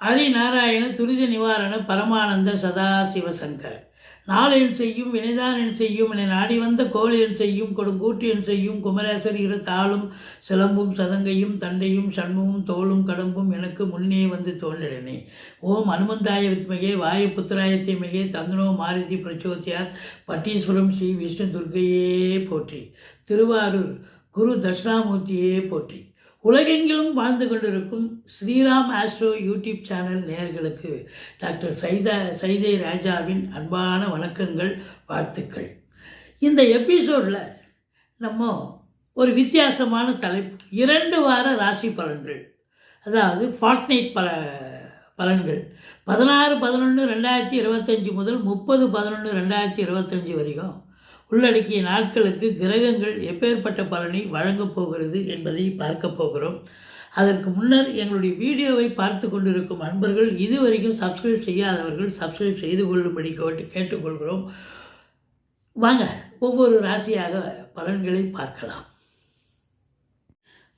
ஹரிநாராயண துரித நிவாரண பரமானந்த சதாசிவசங்கர நாளில் செய்யும் வினைதான் செய்யும் என நாடி வந்த கோழியில் செய்யும் கொடுங்கூட்டு செய்யும் குமரேசர் இரு தாளும் சிலம்பும் சதங்கையும் தண்டையும் சண்முகம் தோளும் கடம்பும் எனக்கு முன்னே வந்து தோன்றினே. ஓம் அனுமந்தாய வித்மகே வாயு புத்திராய தீமகே தந்தனோ மாருதி பிரச்சோத்தியாத் பட்டீஸ்வரம் ஸ்ரீ விஷ்ணு துர்க்கையே போற்றி. திருவாரூர் குரு தட்சிணாமூர்த்தியே போற்றி. உலகெங்கிலும் வாழ்ந்து கொண்டிருக்கும் ஸ்ரீராம் ஆஸ்ட்ரோ யூடியூப் சேனல் நேயர்களுக்கு டாக்டர் சைதா சைதை ராஜாவின் அன்பான வணக்கங்கள் வாழ்த்துக்கள். இந்த எபிசோடில் நம்ம ஒரு வித்தியாசமான தலைப்பு இரண்டு வார ராசி பலன்கள். அதாவது ஃபார்ட்நைட் பல பலன்கள். பதினாறு பதினொன்று ரெண்டாயிரத்தி இருபத்தஞ்சி முதல் முப்பது பதினொன்று ரெண்டாயிரத்தி இருபத்தஞ்சி வரைக்கும் உள்ளடக்கிய நாட்களுக்கு கிரகங்கள் எப்பேற்பட்ட பலனை வழங்கப் போகிறது என்பதை பார்க்க போகிறோம். அதற்கு முன்னர் எங்களுடைய வீடியோவை பார்த்து கொண்டிருக்கும் அன்பர்கள் இதுவரைக்கும் சப்ஸ்கிரைப் செய்யாதவர்கள் சப்ஸ்கிரைப் செய்து கொள்ளும்படி கேட்டு கேட்டுக்கொள்கிறோம். வாங்க ஒவ்வொரு ராசியாக பலன்களை பார்க்கலாம்.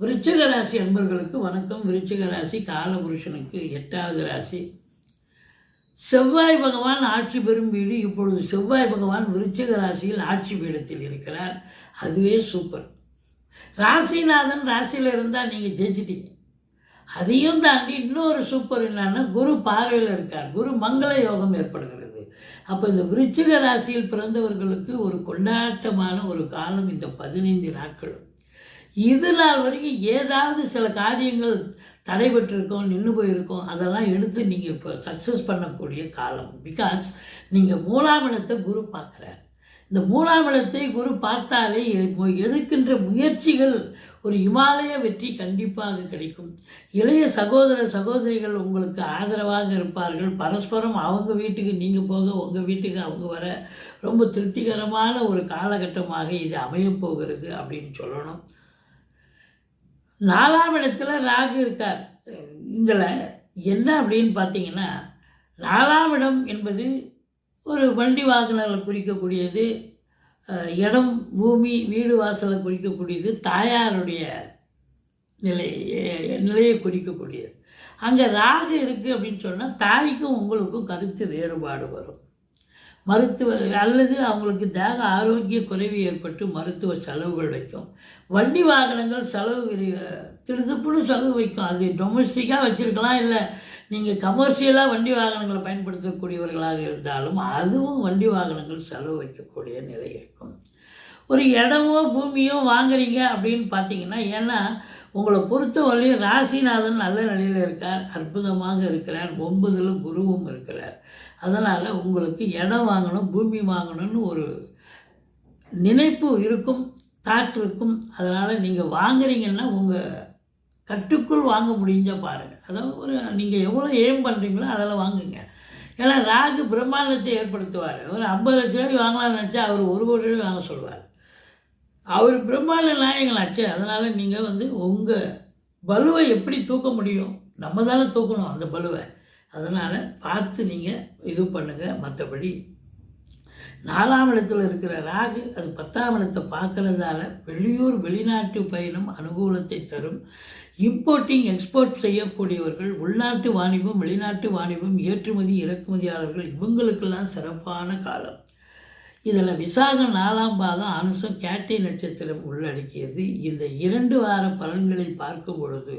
விருச்சிக ராசி அன்பர்களுக்கு வணக்கம். விருச்சிக ராசி காலபுருஷனுக்கு எட்டாவது ராசி. செவ்வாய் பகவான் ஆட்சி பெறும் வீடு இப்பொழுது செவ்வாய் பகவான் விருச்சிக ராசியில் ஆட்சி பீடத்தில் இருக்கிறார். அதுவே சூப்பர் ராசிநாதன் ராசியில் இருந்தால் நீங்கள் ஜெயிச்சிட்டீங்க. அதையும் தாண்டி இன்னொரு சூப்பர் என்னன்னா குரு பார்வையில் இருக்கார். குரு மங்கள யோகம் ஏற்படுகிறது. அப்போ இந்த விருச்சிக ராசியில் பிறந்தவர்களுக்கு ஒரு கொண்டாட்டமான ஒரு காலம் இந்த பதினைந்து நாட்களும். இது நாள் வரைக்கும் ஏதாவது சில காரியங்கள் தடைபட்டிருக்கோம் நின்று போயிருக்கோம் அதெல்லாம் எடுத்து நீங்கள் இப்போ சக்ஸஸ் பண்ணக்கூடிய காலம். பிகாஸ் நீங்கள் மூலாமலத்தை குரு பார்க்குறார். இந்த மூணாம் குரு பார்த்தாலே எடுக்கின்ற முயற்சிகள் ஒரு இமாலய வெற்றி கண்டிப்பாக கிடைக்கும். இளைய சகோதர சகோதரிகள் உங்களுக்கு ஆதரவாக இருப்பார்கள். பரஸ்பரம் அவங்க வீட்டுக்கு நீங்கள் போக உங்கள் வீட்டுக்கு அவங்க வர ரொம்ப திருப்திகரமான ஒரு காலகட்டமாக இது அமையப் போகிறது அப்படின்னு சொல்லணும். நாலாம் இடத்துல ராகு இருக்கார். இதில் என்ன அப்படின்னு பார்த்தீங்கன்னா நாலாம் இடம் என்பது ஒரு வண்டி வாகனங்களை குறிக்கக்கூடியது இடம் பூமி வீடு வாசலை குறிக்கக்கூடியது தாயாருடைய நிலை நிலையை குறிக்கக்கூடியது. அங்கே ராகு இருக்குது அப்படின்னு சொன்னால் தாய்க்கும் உங்களுக்கும் கருத்து வேறுபாடு வரும். மருத்துவ அல்லது அவங்களுக்கு தேக ஆரோக்கிய குறைவு ஏற்பட்டு மருத்துவ செலவுகள் வைக்கும். வண்டி வாகனங்கள் செலவு இரு- செலவு வைக்கும். அது டொமஸ்டிக்காக வச்சுருக்கலாம் இல்லை நீங்கள் கமர்ஷியலாக வண்டி வாகனங்களை பயன்படுத்தக்கூடியவர்களாக இருந்தாலும் அதுவும் வண்டி வாகனங்கள் செலவு வைக்கக்கூடிய நிலை இருக்கும். ஒரு இடமோ பூமியோ வாங்குறீங்க அப்படின்னு பார்த்தீங்கன்னா ஏன்னா உங்களை பொறுத்தவரையும் ராசிநாதன் நல்ல நிலையில் இருக்கார் அற்புதமாக இருக்கிறார் ஒன்பதில் குருவும் இருக்கிறார். அதனால் உங்களுக்கு இடம் வாங்கணும் பூமி வாங்கணும்னு ஒரு நினைப்பு இருக்கும் தாட் இருக்கும். அதனால் நீங்கள் வாங்குறீங்கன்னா உங்கள் கட்டுக்குள் வாங்க முடிஞ்ச பாருங்கள் அதாவது ஒரு நீங்கள் எவ்வளோ ஏம் பண்ணுறீங்களோ அதெல்லாம் வாங்குங்க. ஏன்னா ராகு பிரம்மாண்டத்தை ஏற்படுத்துவார். ஒரு ஐம்பது லட்ச ரூபாய்க்கு வாங்கலாம்னு நினச்சா அவர் ஒரு கோடி ரூபாய் வாங்க சொல்லுவார். அவர் பிரம்மாண்ட நாயகனாச்சு அதனால் நீங்கள் வந்து உங்கள் பலுவை எப்படி தூக்க முடியும்? நம்ம தானே தூக்கணும் அந்த பலுவை. அதனால் பார்த்து நீங்கள் இது பண்ணுங்கள் மற்றபடி நாலாம் இடத்துல இருக்கிற ராகு அது பத்தாம் இடத்தை பார்க்குறதால வெளியூர் வெளிநாட்டு பயணம் அனுகூலத்தை தரும். இம்போர்ட்டிங் எக்ஸ்போர்ட் செய்யக்கூடியவர்கள் உள்நாட்டு வாணிபம் வெளிநாட்டு வாணிபம் ஏற்றுமதி இறக்குமதியாளர்கள் இவங்களுக்கெல்லாம் சிறப்பான காலம். இதில் விசாகம் நாலாம் பாதம் அனுசம் கேட்டை நட்சத்திரம் உள்ளடக்கியது. இந்த இரண்டு வார பலன்களை பார்க்கும் பொழுது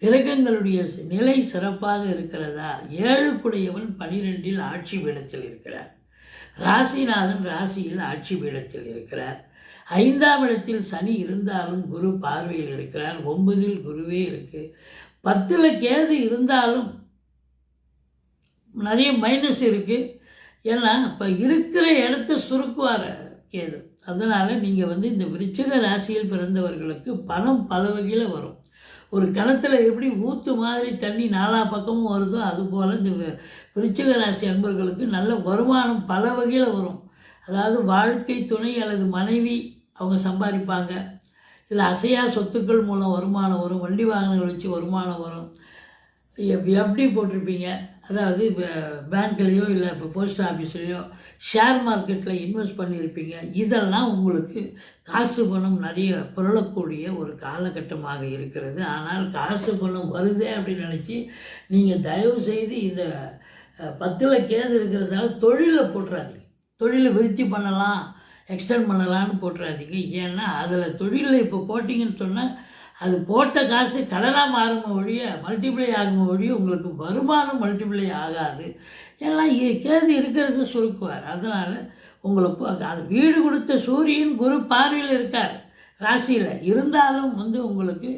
கிரகங்களுடைய நிலை சிறப்பாக இருக்கிறதா? ஏழுக்குடையவன் பனிரெண்டில் ஆட்சி பீடத்தில் இருக்கிறார். ராசிநாதன் ராசியில் ஆட்சி பீடத்தில் இருக்கிறார். ஐந்தாம் இடத்தில் சனி இருந்தாலும் குரு பார்வையில் இருக்கிறார். ஒன்பதில் குருவே இருக்கு. பத்தில் கேது இருந்தாலும் நிறைய மைனஸ் இருக்குது ஏன்னா இப்போ இருக்கிற இடத்த சுருக்குவார் கேது. அதனால் நீங்கள் வந்து இந்த விருச்சிக ராசியில் பிறந்தவர்களுக்கு பணம் பல வகையில் வரும். ஒரு கிணத்துல எப்படி ஊற்று மாதிரி தண்ணி நாலா பக்கமும் வருதோ அதுபோல் இந்த விருச்சிக ராசி அன்பர்களுக்கு நல்ல வருமானம் பல வகையில் வரும். அதாவது வாழ்க்கை துணை அல்லது மனைவி அவங்க சம்பாதிப்பாங்க. இல்லை அசையா சொத்துக்கள் மூலம் வருமானம் வரும். வண்டி வாகனங்கள் வச்சு வருமானம் வரும். எப்படி போட்டிருப்பீங்க? அதாவது பேங்க்லேயோ இல்லை இப்போ போஸ்ட் ஆஃபீஸ்லேயோ ஷேர் மார்க்கெட்டில் இன்வெஸ்ட் பண்ணியிருப்பீங்க. இதெல்லாம் உங்களுக்கு காசு பணம் நிறைய புரளக்கூடிய ஒரு காலகட்டமாக இருக்கிறது. ஆனால் காசு பணம் வருதே அப்படின்னு நினச்சி நீங்கள் தயவு செய்து இந்த பத்தில் கேது இருக்கிறதால தொழிலில் போட்டுறாதீங்க. தொழிலை விருத்தி பண்ணலாம் எக்ஸ்டெண்ட் பண்ணலான்னு போட்டுறாதீங்க. ஏன்னா அதில் தொழிலில் இப்போ போட்டிங்கன்னு சொன்னால் அது போட்ட காசு கடனாக மாறும் ஒழிய மல்டிப்ளை ஆகும் ஒழிய உங்களுக்கு வருமானம் மல்டிப்ளை ஆகாது. எல்லாம் கேது இருக்கிறது சுருக்குவார். அதனால் உங்களுக்கு அது வீடு கொடுத்த சூரியன் குரு பார்வையில் இருக்கார். ராசியில் இருந்தாலும் வந்து உங்களுக்கு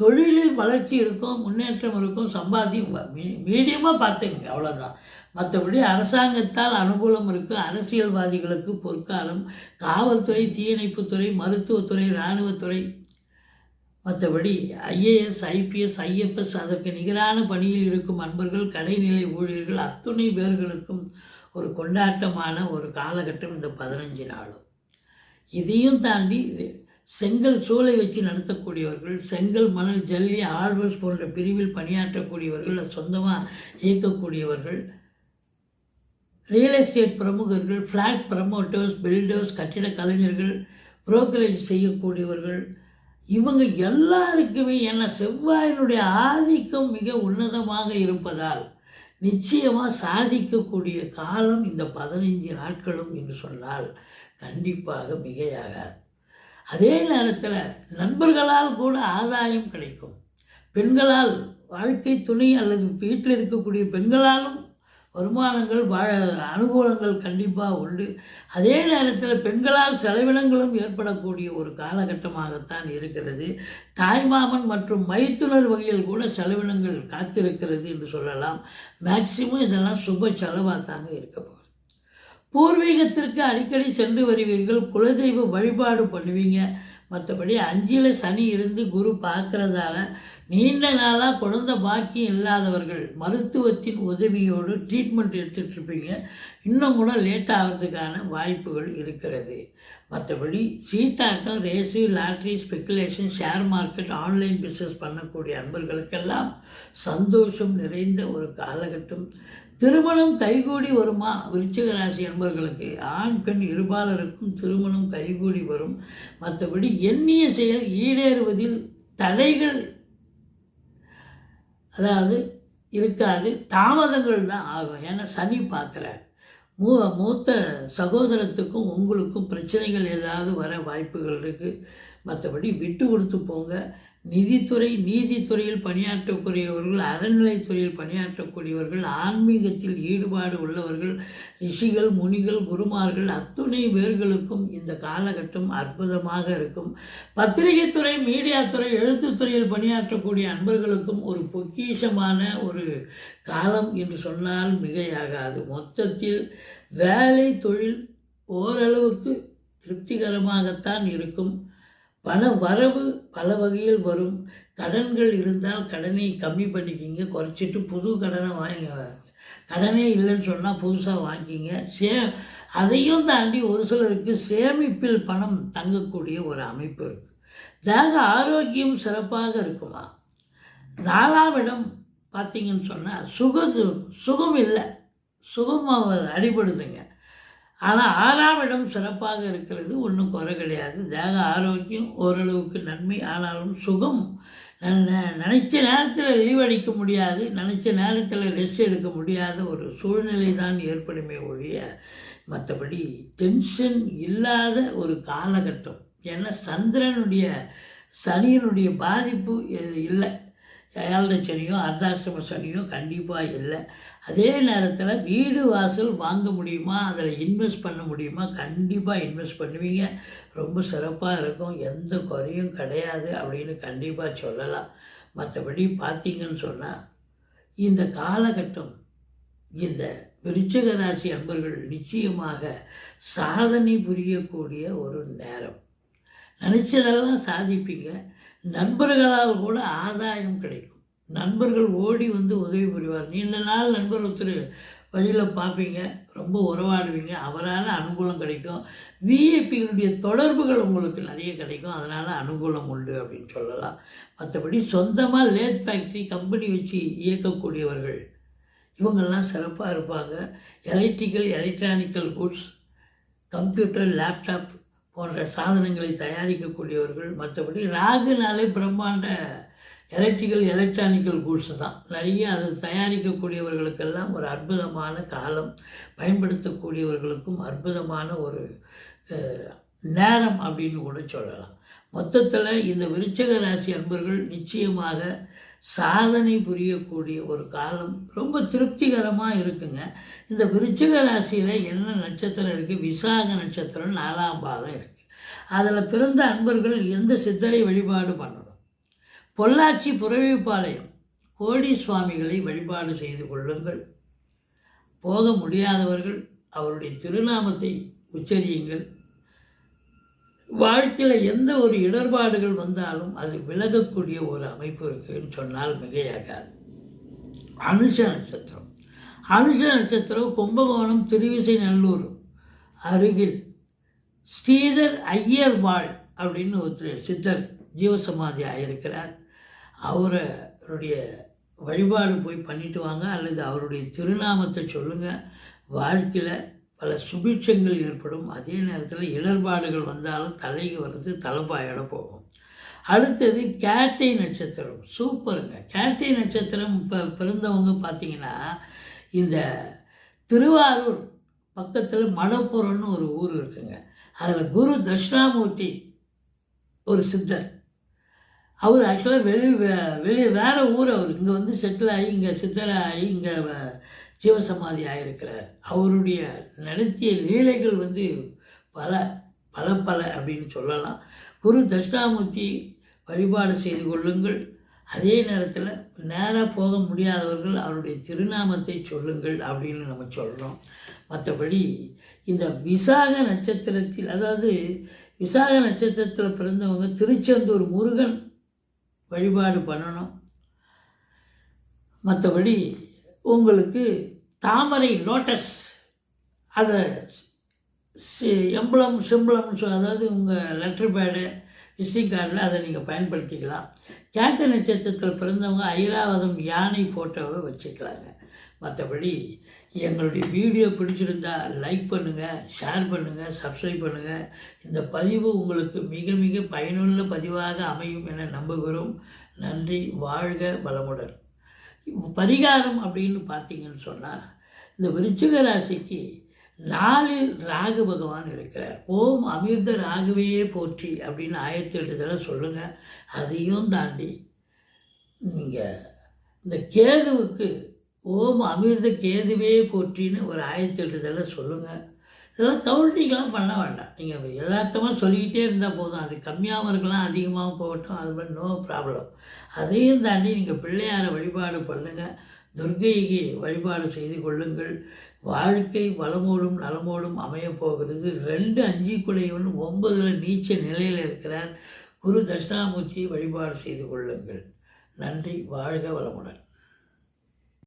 தொழிலில் வளர்ச்சி இருக்கும் முன்னேற்றம் இருக்கும் சம்பாத்தியம் மீடியமாக பார்த்துக்கங்க அவ்வளோதான் மற்றபடி அரசாங்கத்தால் அனுகூலம் இருக்குது அரசியல்வாதிகளுக்கு பொற்காலம் காவல்துறை தீயணைப்புத்துறை மருத்துவத்துறை இராணுவத்துறை மற்றபடி ஐஏஎஸ் ஐபிஎஸ் ஐஎஃப்எஸ் அதற்கு நிகரான பணியில் இருக்கும் அன்பர்கள் கடைநிலை ஊழியர்கள் அத்துணை பேர்களுக்கும் ஒரு கொண்டாட்டமான ஒரு காலகட்டம் இந்த பதினஞ்சு நாளும். இதையும் தாண்டி இது செங்கல் சூளை வச்சு நடத்தக்கூடியவர்கள் செங்கல் மணல் ஜல்லி ஆழ்வர்ஸ் போன்ற பிரிவில் பணியாற்றக்கூடியவர்கள் சொந்தமாக இயக்கக்கூடியவர்கள் ரியல் எஸ்டேட் பிரமுகர்கள் ஃப்ளாட் ப்ரமோட்டர்ஸ் பில்டர்ஸ் கட்டிட கலைஞர்கள் புரோக்கரேஜ் செய்யக்கூடியவர்கள் இவங்க எல்லாருக்குமே என்ன செவ்வாயினுடைய ஆதிக்கம் மிக உன்னதமாக இருப்பதால் நிச்சயமாக சாதிக்கக்கூடிய காலம் இந்த பதினைஞ்சு நாட்களும் என்று சொன்னால் கண்டிப்பாக மிகையாகாது. அதே நேரத்தில் நண்பர்களால் கூட ஆதாயம் கிடைக்கும். பெண்களால் வாழ்க்கை துணை அல்லது வீட்டில் இருக்கக்கூடிய பெண்களாலும் வருமானங்கள் வாழ அனுகூலங்கள் கண்டிப்பாக உண்டு. அதே நேரத்தில் பெண்களால் செலவினங்களும் ஏற்படக்கூடிய ஒரு காலகட்டமாகத்தான் இருக்கிறது. தாய்மாமன் மற்றும் மைத்துனர் வகையில் கூட செலவினங்கள் காத்திருக்கிறது என்று சொல்லலாம். மேக்சிமம் இதெல்லாம் சுப செலவாக தாங்க இருக்க பூர்வீகத்திற்கு அடிக்கடி சென்று வருவீர்கள் குலதெய்வ வழிபாடு பண்ணுவீங்க. மற்றபடி அஞ்சில் சனி இருந்து குரு பார்க்குறதால நீண்ட நாளாக குழந்தை பாக்கியம் இல்லாதவர்கள் மருத்துவத்தின் உதவியோடு ட்ரீட்மெண்ட் எடுத்துட்டு இருப்பீங்க இன்னும் கூட லேட் ஆகிறதுக்கான வாய்ப்புகள் இருக்கிறது. மற்றபடி சீட்டாட்டம் race lottery speculation share market online business பண்ணக்கூடிய அன்பர்களுக்கெல்லாம் சந்தோஷம் நிறைந்த ஒரு காலகட்டம். திருமணம் கைகூடி வருமா? விருச்சிக ராசி அன்பர்களுக்கு. ஆண் பெண் இருபாலருக்கும் திருமணம் கைகூடி வரும். மற்றபடி எண்ணிய செயல் ஈடேறுவதில் தடைகள் அதாவது இருக்காது தாமதங்கள் தான் ஆகும். ஏன்னா சனி பார்க்குறார். மூ மூத்த சகோதரத்துக்கும் உங்களுக்கும் பிரச்சனைகள் ஏதாவது வர வாய்ப்புகள் இருக்குது மற்றபடி விட்டு கொடுத்து போங்க. நிதித்துறை நீதித்துறையில் பணியாற்றக்கூடியவர்கள் அறநிலைத்துறையில் பணியாற்றக்கூடியவர்கள் ஆன்மீகத்தில் ஈடுபாடு உள்ளவர்கள் ரிஷிகள் முனிகள் குருமார்கள் அத்துணை பேர்களுக்கும் இந்த காலகட்டம் அற்புதமாக இருக்கும். பத்திரிகைத்துறை மீடியாத்துறை எழுத்துத்துறையில் பணியாற்றக்கூடிய அன்பர்களுக்கும் ஒரு பொக்கிஷமான ஒரு காலம் என்று சொன்னால் மிகையாகாது. மொத்தத்தில் வேலை தொழில் ஓரளவுக்கு திருப்திகரமாகத்தான் இருக்கும். பண வரவு பல வகையில் வரும். கடன்கள் இருந்தால் கடனை கம்மி பண்ணிக்கிங்க. குறைச்சிட்டு புது கடனை வாங்கி கடனே இல்லைன்னு சொன்னால் புதுசாக வாங்கிக்கிங்க சே அதையும் தாண்டி ஒரு சிலருக்கு சேமிப்பில் பணம் தங்கக்கூடிய ஒரு அமைப்பு இருக்குது தேக ஆரோக்கியம் சிறப்பாக இருக்குமா? நாலாம் இடம் பார்த்தீங்கன்னு சொன்னால் சுக சுகம் இல்லை. சுகம் அடிபடுதுங்க. ஆனால் ஆறாம் இடம் சிறப்பாக இருக்கிறது ஒன்றும் குறை கிடையாது. தேக ஆரோக்கியம் ஓரளவுக்கு நன்மை ஆனாலும் சுகம். நினச்ச நேரத்தில் லீவ் அடிக்க முடியாது நினச்ச நேரத்தில் ரெஸ்ட் எடுக்க முடியாத ஒரு சூழ்நிலை தான் ஏற்படுமே ஒழிய மற்றபடி டென்ஷன் இல்லாத ஒரு காலகட்டம். ஏன்னா சந்திரனுடைய சனியினுடைய பாதிப்பு இல்லை. தயானந்த சனியோ அர்த்தாஷ்டம சனியோ கண்டிப்பாக இல்லை. அதே நேரத்தில் வீடு வாசல் வாங்க முடியுமா அதில் இன்வெஸ்ட் பண்ண முடியுமா கண்டிப்பாக இன்வெஸ்ட் பண்ணுவீங்க. ரொம்ப சிறப்பாக இருக்கும். எந்த குறையும் கிடையாது அப்படின்னு கண்டிப்பாக சொல்லலாம். மற்றபடி பார்த்தீங்கன்னு சொன்னால் இந்த காலகட்டம் இந்த விருச்சக ராசி அன்பர்கள் நிச்சயமாக சாதனை புரியக்கூடிய ஒரு நேரம். நினச்சதெல்லாம் சாதிப்பீங்க. நண்பர்களால் கூட ஆதாயம் கிடைக்கும். நண்பர்கள் ஓடி வந்து உதவி புரிவார். நீண்ட நாள் நண்பர் ஒருத்தர் வழியில் பார்ப்பீங்க ரொம்ப உறவாடுவீங்க அவரால் அனுகூலம் கிடைக்கும். விஐபிகளுடைய தொடர்புகள் உங்களுக்கு நிறைய கிடைக்கும். அதனால் அனுகூலம் உண்டு அப்படின்னு சொல்லலாம். மற்றபடி சொந்தமாக லேத் ஃபேக்ட்ரி கம்பெனி வச்சு இயக்கக்கூடியவர்கள் இவங்கெல்லாம் சிறப்பாக இருப்பாங்க. Electrical electronical goods computer laptop போன்ற சாதனங்களை தயாரிக்கக்கூடியவர்கள் மற்றபடி ராகுனாலே பிரம்மாண்ட எலக்ட்ரிக்கல் எலக்ட்ரானிக்கல் கூட்ஸ் தான். நிறைய அதை தயாரிக்கக்கூடியவர்களுக்கெல்லாம் ஒரு அற்புதமான காலம். பயன்படுத்தக்கூடியவர்களுக்கும் அற்புதமான ஒரு நேரம் அப்படின்னு கூட சொல்லலாம். மொத்தத்தில் இந்த விருச்சக ராசி அன்பர்கள் நிச்சயமாக சாதனை புரியக்கூடிய ஒரு காலம். ரொம்ப திருப்திகரமாக இருக்குங்க. இந்த விருச்சிக ராசியில் என்ன நட்சத்திரம் இருக்குது விசாக நட்சத்திரம் நாலாம் பாதம் இருக்குது அதில் பிறந்த அன்பர்கள் எந்த சித்தரை வழிபாடு பண்ணணும்? பொள்ளாச்சி புறவிப்பாளையம் கோடி சுவாமிகளை வழிபாடு செய்து கொள்ளுங்கள். போக முடியாதவர்கள் அவருடைய திருநாமத்தை உச்சரியுங்கள். வாழ்க்கையில் எந்த ஒரு இடர்பாடுகள் வந்தாலும் அது விலகக்கூடிய ஒரு அமைப்பு இருக்குன்னு சொன்னால் மிகையாகாது. அனுஷ நட்சத்திரம். அனுஷ நட்சத்திரம் கும்பகோணம் திருவிசை நல்லூர் அருகில். ஸ்ரீதர் ஐயர்வாள் அப்படின்னு ஒருத்தர் சித்தர் ஜீவசமாதி ஆகியிருக்கிறார் அவருடைய வழிபாடு போய் பண்ணிட்டு வாங்க அல்லது அவருடைய திருநாமத்தை சொல்லுங்கள் வாழ்க்கையில் பல சுபிட்சங்கள் ஏற்படும். அதே நேரத்தில் இடர்பாடுகள் வந்தாலும் தலைக்கு வர்றது தலைப்பாயிட போகும். அடுத்தது கேட்டை நட்சத்திரம். சூப்பருங்க. கேட்டை நட்சத்திரம் இப்போ பிறந்தவங்க பார்த்தீங்கன்னா இந்த திருவாரூர் பக்கத்தில் மடப்புறம்னு ஒரு ஊர் இருக்குங்க. அதில் குரு தட்சிணாமூர்த்தி ஒரு சித்தர். அவர் ஆக்சுவலாக வெளி வெளியே வேறு ஊர் அவர். இங்கே வந்து செட்டில் ஆகி இங்கே சித்தராகி இங்கே ஜீவசமாதி ஆகியிருக்கிறார் அவருடைய நடத்திய லீலைகள் வந்து பல பல பல அப்படின்னு சொல்லலாம். குரு தட்சிணாமூர்த்தி வழிபாடு செய்து கொள்ளுங்கள். அதே நேரத்தில் நேராக போக முடியாதவர்கள் அவருடைய திருநாமத்தை சொல்லுங்கள் அப்படின்னு நம்ம சொல்கிறோம் மற்றபடி இந்த விசாக நட்சத்திரத்தில் அதாவது விசாக நட்சத்திரத்தில் பிறந்தவங்க திருச்செந்தூர் முருகன் வழிபாடு பண்ணணும். மற்றபடி உங்களுக்கு தாமரை லோட்டஸ் அதை எம்பளம் சிம்பளம் அதாவது உங்கள் லெட்டர் பேடு விசிட்டிங் கார்டில் அதை நீங்கள் பயன்படுத்திக்கலாம். கேட்ட நட்சத்திரத்தில் பிறந்தவங்க ஐராவதம் யானை ஃபோட்டோவை வச்சுக்கலாங்க. மற்றபடி எங்களுடைய வீடியோ பிடிச்சிருந்தா லைக் பண்ணுங்கள் ஷேர் பண்ணுங்கள் சப்ஸ்கிரைப் பண்ணுங்கள் இந்த பதிவு உங்களுக்கு மிக மிக பயனுள்ள பதிவாக அமையும் என நம்புகிறோம். நன்றி வாழ்க வளமுடன். பரிகாரம் அப்படின்னு பார்த்தீங்கன்னு சொன்னால் இந்த விருச்சிக ராசிக்கு நாளில் ராகு பகவான் இருக்கிறார். ஓம் அமிர்த ராகுவையே போற்றி அப்படின்னு ஆயிரத்தி எட்டு தடவை சொல்லுங்கள் அதையும் தாண்டி நீங்கள் இந்த கேதுவுக்கு ஓம் அமிர்த கேதுவே போற்றின்னு ஒரு ஆயிரத்தி எட்டு தடவை சொல்லுங்கள் இதெல்லாம் கவுண்டிங்லாம் பண்ண வேண்டாம். நீங்கள் யதார்த்தமாக சொல்லிக்கிட்டே இருந்தால் போதும். அது கம்மியாகவும் இருக்கலாம் அதிகமாகவும் போகட்டும். அது மாதிரி நோ ப்ராப்ளம் அதையும் தாண்டி நீங்கள் பிள்ளையாரை வழிபாடு பண்ணுங்கள் துர்க்கைக்கு வழிபாடு செய்து கொள்ளுங்கள். வாழ்க்கை வளமோடும் நலமோடும் அமையப் போகிறது. ரெண்டு அஞ்சு குடையவன் ஒன்பதில் நீச்ச நிலையில் இருக்கிறார் குரு தட்சிணாமூர்த்தியை வழிபாடு செய்து கொள்ளுங்கள். நன்றி. வாழ்க வளமுடன்.